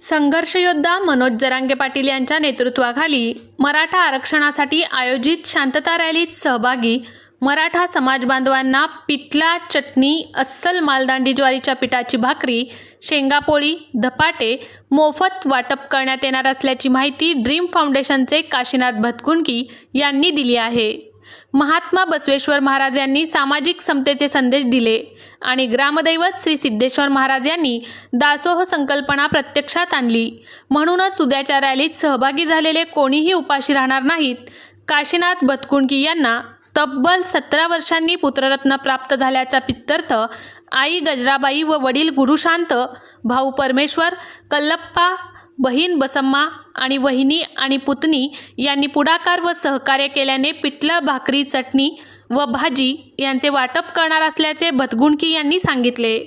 संघर्षयोद्धा मनोज जरांगे पाटील यांच्या नेतृत्वाखाली मराठा आरक्षणासाठी आयोजित शांतता रॅलीत सहभागी मराठा समाज बांधवांना पिठला चटणी अस्सल मालदांडी ज्वारीच्या पिठाची भाकरी शेंगापोळी धपाटे मोफत वाटप करण्यात येणार असल्याची माहिती ड्रीम फाउंडेशनचे काशीनाथ भतकुंडकी यांनी दिली आहे. महात्मा बसवेश्वर महाराज यांनी सामाजिक समतेचे संदेश दिले आणि ग्रामदैवत श्री सिद्धेश्वर महाराज यांनी दासोह संकल्पना प्रत्यक्षात आणली. म्हणूनच उद्याच्या रॅलीत सहभागी झालेले कोणीही उपाशी राहणार नाहीत. काशीनाथ भतकुणकी यांना तब्बल सतरा वर्षांनी पुत्ररत्न प्राप्त झाल्याचा पित्तर्थ आई गजराबाई व वडील गुरुशांत भाऊ परमेश्वर कल्लप्पा बहीण बसम्मा आणि वहिनी आणि पुतणी यांनी पुढाकार व सहकार्य केल्याने पिठलं भाकरी चटणी व भाजी यांचे वाटप करणार असल्याचे भतगुणकी यांनी सांगितले.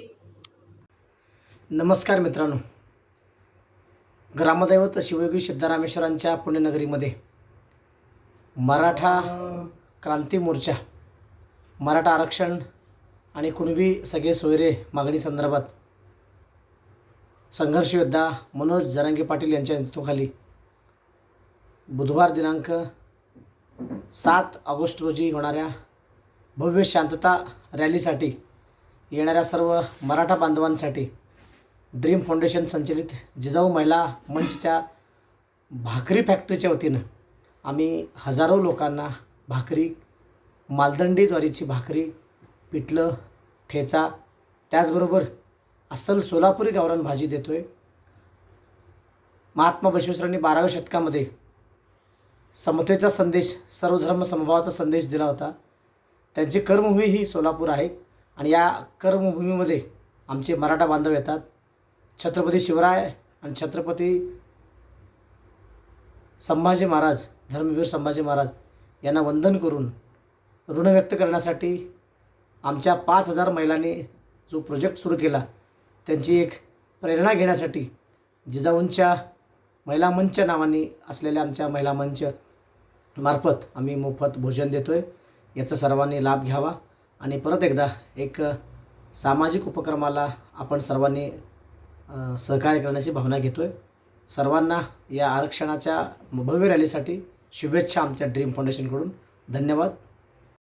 नमस्कार मित्रांनो. ग्रामदैवत शिवयोगी सिद्धरामेश्वरांच्या पुण्यनगरीमध्ये मराठा क्रांती मोर्चा मराठा आरक्षण आणि कुणबी सगळे सोयरे मागणी संदर्भात संघर्ष योद्धा मनोज जरांगे पाटील यांच्या नेतृत्वाखाली बुधवार दिनांक सात ऑगस्ट रोजी होणाऱ्या भव्य शांतता रॅलीसाठी येणाऱ्या सर्व मराठा बांधवांसाठी ड्रीम फाउंडेशन संचलित जिजाऊ महिला मंचच्या भाकरी फॅक्टरीच्या वतीनं आम्ही हजारो लोकांना भाकरी मालदंडी ज्वारीची भाकरी पिठलं ठेचा त्याचबरोबर अस्सल सोलापुरी गावरान भाजी देतो आहे महात्मा बसवेश्वरांनी बाराव्या शतकामध्ये समतेचा संदेश सर्वधर्म समभावाचा संदेश दिला होता. त्यांची कर्मभूमी ही सोलापूर आहे आणि या कर्मभूमीमध्ये आमचे मराठा बांधव येतात. छत्रपती शिवराय आणि छत्रपती संभाजी महाराज धर्मवीर संभाजी महाराज यांना वंदन करून ऋण व्यक्त करण्यासाठी आमच्या पाच हजार महिलांनी जो प्रोजेक्ट सुरू केला त्यांची एक प्रेरणा घेण्यासाठी जिजाऊंच्या महिला मंच नावाने असलेल्या आमच्या महिला मंच मार्फत आम्ही मोफत भोजन देतो आहे याचा सर्वांनी लाभ घ्यावा आणि परत एकदा एक सामाजिक उपक्रमाला आपण सर्वांनी सहकार्य करण्याची भावना घेतो आहे सर्वांना या आरक्षणाच्या भव्य रॅलीसाठी शुभेच्छा आमच्या ड्रीम फाउंडेशनकडून. धन्यवाद.